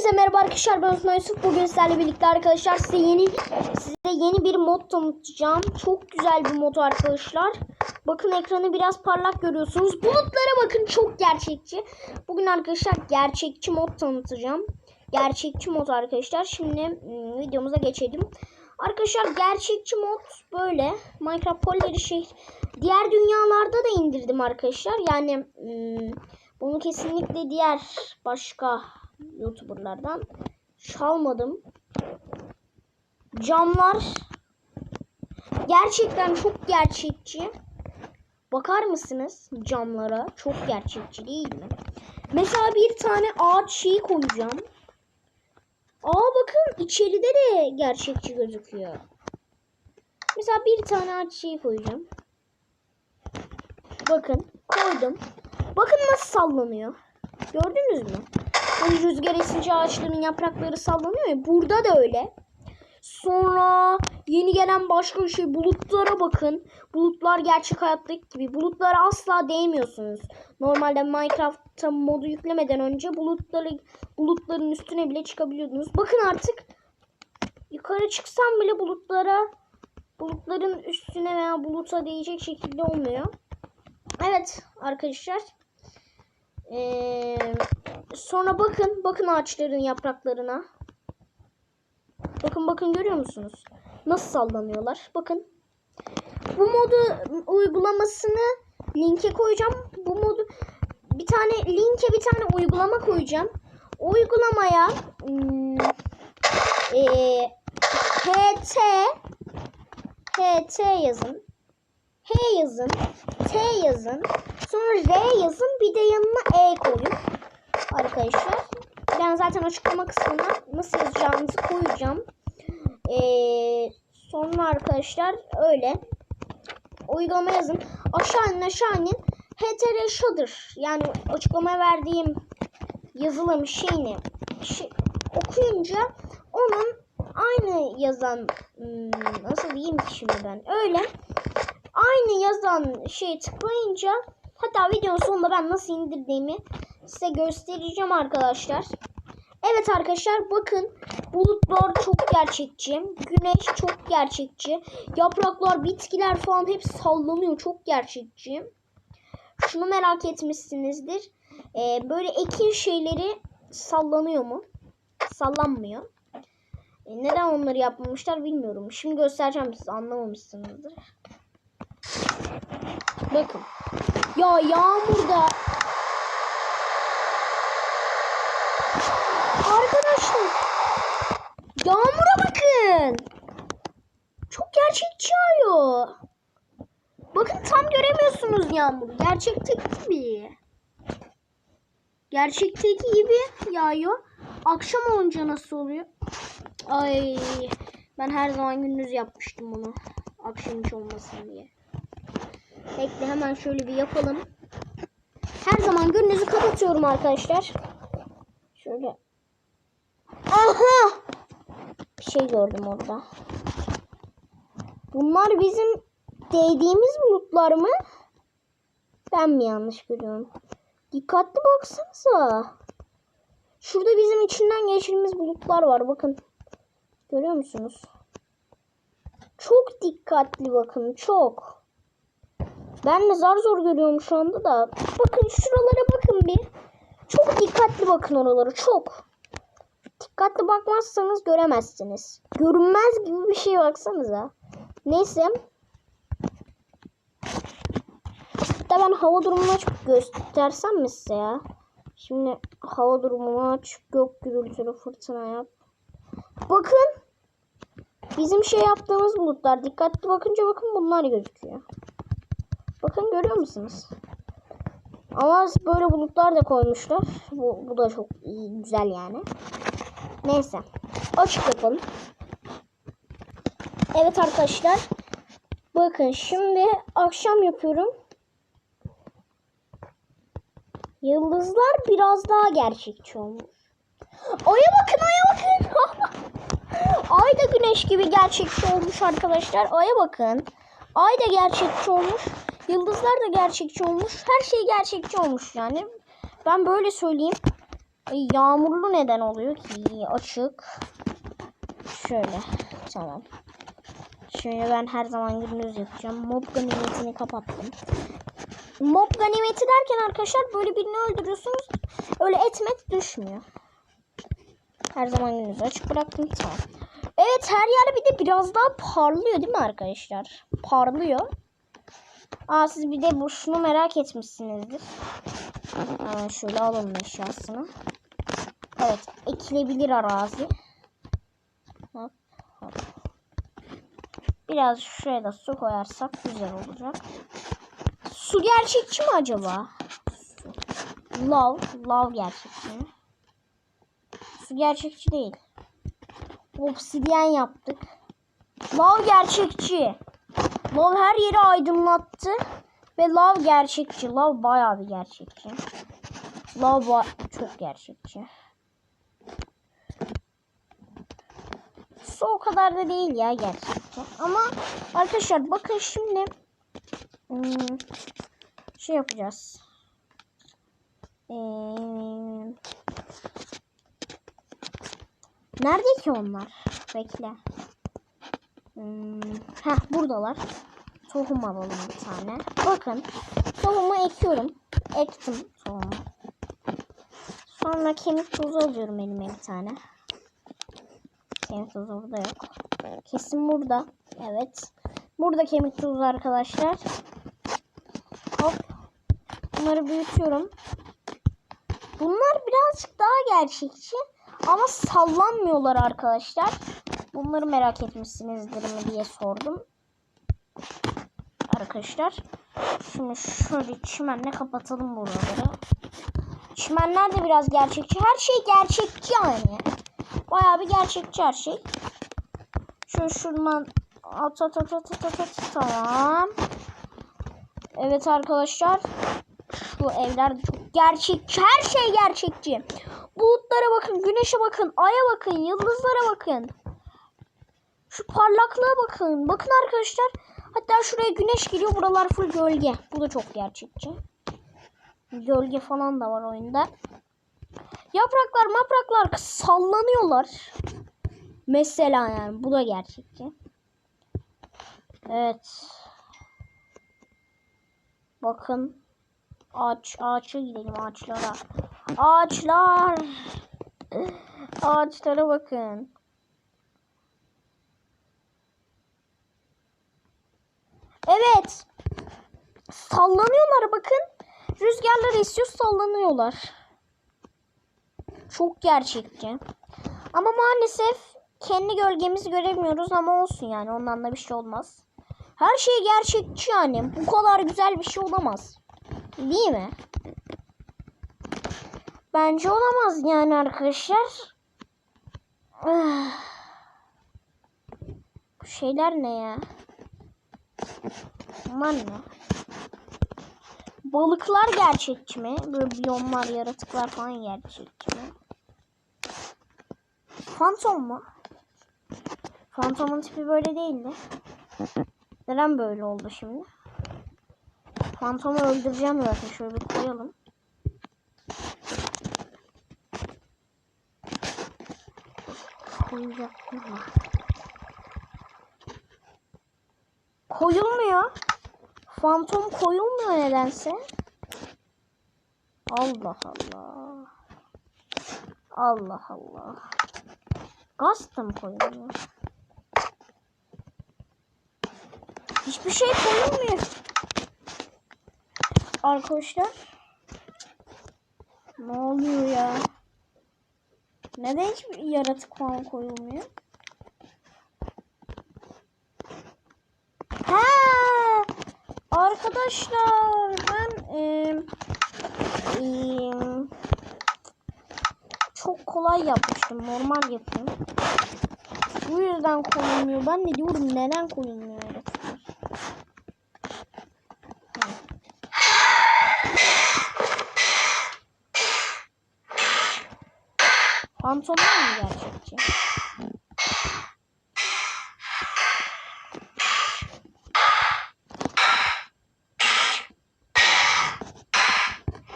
Hepinize merhaba arkadaşlar ben Osman Yusuf. Bugün sizlerle birlikte arkadaşlar size yeni size yeni bir mod tanıtacağım. Çok güzel bir mod arkadaşlar. Bakın ekranı biraz parlak görüyorsunuz. Bulutlara bakın çok gerçekçi. Bugün arkadaşlar gerçekçi mod tanıtacağım. Gerçekçi mod arkadaşlar. Şimdi ım, videomuza geçelim. Arkadaşlar gerçekçi mod böyle. Minecraft Polleri şey diğer dünyalarda da indirdim arkadaşlar. Yani ım, bunu kesinlikle diğer başka YouTuber'lardan çalmadım. Camlar gerçekten çok gerçekçi. Bakar mısınız camlara? Çok gerçekçi değil mi? Mesela bir tane ağaç şeyi koyacağım. Aa bakın içeride de gerçekçi gözüküyor. Mesela bir tane ağaç şeyi koyacağım. Bakın koydum. Bakın nasıl sallanıyor. Gördünüz mü? Hani rüzgar esince ağaçların yaprakları sallanıyor ya. Burada da öyle. Sonra yeni gelen başka bir şey bulutlara bakın. Bulutlar gerçek hayattaki gibi. Bulutlara asla değmiyorsunuz. Normalde Minecraft'ta modu yüklemeden önce bulutları bulutların üstüne bile çıkabiliyordunuz. Bakın artık yukarı çıksam bile bulutlara bulutların üstüne veya buluta değecek şekilde olmuyor. Evet arkadaşlar. Ee, sonra bakın. Bakın ağaçların yapraklarına. Bakın bakın görüyor musunuz? Nasıl sallanıyorlar. Bakın. Bu modu uygulamasını linke koyacağım. Bu modu bir tane linke bir tane uygulama koyacağım. O uygulamaya hmm, ee, HT HT yazın. H yazın. T yazın. Sonra R yazın. Bir de yanına E koyun. Arkadaşlar. Ben zaten açıklama kısmına nasıl yazacağınızı koyacağım. Ee, sonra arkadaşlar öyle. Uygulama yazın. Aşağı inin aşağı inin. HTR Shudder. Yani açıklamaya verdiğim yazılım şeyini şey, okuyunca onun aynı yazan hmm, nasıl diyeyim ki şimdi ben öyle aynı yazan şey tıklayınca hatta videonun sonunda ben nasıl indirdiğimi size göstereceğim arkadaşlar. Evet arkadaşlar bakın bulutlar çok gerçekçi. Güneş çok gerçekçi. Yapraklar, bitkiler falan hep sallanıyor. Çok gerçekçi. Şunu merak etmişsinizdir. Ee, böyle ekin şeyleri sallanıyor mu? Sallanmıyor. Ee, neden onları yapmamışlar bilmiyorum. Şimdi göstereceğim size anlamamışsınızdır. Bakın. Ya yağmurda Arkadaşlar Yağmura bakın. Çok gerçekçi yağıyor. Bakın tam göremiyorsunuz yağmuru. Gerçekteki gibi. Gerçekteki gibi yağıyor. Akşam olunca nasıl oluyor? Ay ben her zaman gündüz yapmıştım bunu. Akşam hiç olmasın diye. Bekle hemen şöyle bir yapalım. Her zaman gündüzü kapatıyorum arkadaşlar. Şöyle. Aha! Bir şey gördüm orada. Bunlar bizim değdiğimiz bulutlar mı? Ben mi yanlış görüyorum? Dikkatli baksanıza. Şurada bizim içinden geçirdiğimiz bulutlar var. Bakın. Görüyor musunuz? Çok dikkatli bakın. Çok. Ben de zar zor görüyorum şu anda da. Bakın şuralara bakın bir. Çok dikkatli bakın oralara. Çok. Dikkatli bakmazsanız göremezsiniz. Görünmez gibi bir şey baksanıza. Neyse. Hatta ben hava durumunu açıp göstersem mi size ya? Şimdi hava durumunu aç. Gök gürültülü fırtına yap. Bakın. Bizim şey yaptığımız bulutlar. Dikkatli bakınca bakın bunlar gözüküyor. Bakın görüyor musunuz? Ama böyle bulutlar da koymuşlar. Bu, bu da çok iyi, güzel yani. Neyse. Açık yapalım. Evet arkadaşlar. Bakın şimdi akşam yapıyorum. Yıldızlar biraz daha gerçekçi olmuş. Aya bakın aya bakın. Ay da güneş gibi gerçekçi olmuş arkadaşlar. Aya bakın. Ay da gerçekçi olmuş. Yıldızlar da gerçekçi olmuş. Her şey gerçekçi olmuş yani. Ben böyle söyleyeyim. Ay, yağmurlu neden oluyor ki? Açık. Şöyle. Tamam. Şimdi ben her zaman gündüz yapacağım. Mob ganimetini kapattım. Mob ganimeti derken arkadaşlar böyle birini öldürüyorsunuz. Öyle etmet düşmüyor. Her zaman gündüz açık bıraktım. Tamam. Evet her yer bir de biraz daha parlıyor değil mi arkadaşlar? Parlıyor. Aa siz bir de bu şunu merak etmişsinizdir. Hemen şöyle alalım eşyasını. Evet ekilebilir arazi. Hop hop. Biraz şuraya da su koyarsak güzel olacak. Su gerçekçi mi acaba? Love. Love gerçekçi? Su gerçekçi değil. Obsidyen yaptık. Love gerçekçi. Love her yeri aydınlattı. Ve Love gerçekçi. Love bayağı bir gerçekçi. Love çok gerçekçi. Su o kadar da değil ya gerçekten. Ama arkadaşlar bakın şimdi hmm, şey yapacağız. Ee, nerede ki onlar? Bekle. Hmm, heh buradalar. Tohum alalım bir tane. Bakın tohumu ekiyorum. Ektim tohumu. Sonra kemik tozu alıyorum elime bir tane. Kemik tozu burada yok. Kesin burada. Evet. Burada kemik tozu arkadaşlar. Hop. Bunları büyütüyorum. Bunlar birazcık daha gerçekçi. Ama sallanmıyorlar arkadaşlar. Bunları merak etmişsinizdir mi diye sordum. Arkadaşlar. Şimdi şöyle çimenle kapatalım buraları. Çimenler de biraz gerçekçi. Her şey gerçekçi yani. Bayağı bir gerçekçi her şey. Şöyle şuradan at at at at at at, at. Tamam. Evet arkadaşlar. Şu evler çok gerçekçi. Her şey gerçekçi. Bulutlara bakın, güneşe bakın, aya bakın, yıldızlara bakın. Şu parlaklığa bakın. Bakın arkadaşlar. Hatta şuraya güneş geliyor. Buralar full gölge. Bu da çok gerçekçi. Gölge falan da var oyunda. Yapraklar mapraklar sallanıyorlar. Mesela yani bu da gerçekçi. Evet. Bakın. Ağaç, ağaça gidelim ağaçlara. Ağaçlar. Ağaçlara bakın. Evet. Sallanıyorlar bakın. Rüzgarlar esiyor sallanıyorlar. Çok gerçekçi. Ama maalesef kendi gölgemizi göremiyoruz ama olsun yani ondan da bir şey olmaz. Her şey gerçekçi yani. Bu kadar güzel bir şey olamaz. Değil mi? Bence olamaz yani arkadaşlar. Ah. Bu şeyler ne ya? Bunlar ne? Balıklar gerçekçi mi? Böyle biyomlar, yaratıklar falan gerçekçi mi? Fantom mu? Fantomun tipi böyle değildi. Neden böyle oldu şimdi? Fantomu öldüreceğim zaten. Şöyle bir koyalım. Koyacak mı? Koyulmuyor. Fantom koyulmuyor nedense. Allah Allah. Allah Allah. Gaz da mı koyulmuyor? Hiçbir şey koyulmuyor. Arkadaşlar. Ne oluyor ya? Neden hiçbir yaratık falan koyulmuyor? Ha! Arkadaşlar ben eee, eee, çok kolay yapmıştım. Normal yapayım. Bu yüzden koyulmuyor. Ben de diyorum neden koyulmuyor? Fantomlar mı gerçekçi?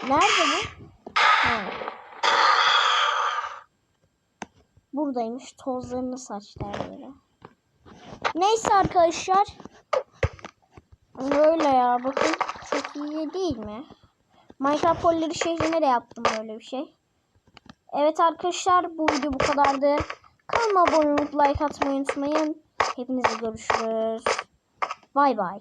Nerede bu? Ha. buradaymış. Tozlarını saçtı her. Neyse arkadaşlar. Böyle ya bakın. Çok iyi değil mi? Minecraft Polleri şehrine de yaptım böyle bir şey. Evet arkadaşlar bu video bu kadardı. Kanalıma abone olup like atmayı unutmayın. Hepinize görüşürüz. Bay bay.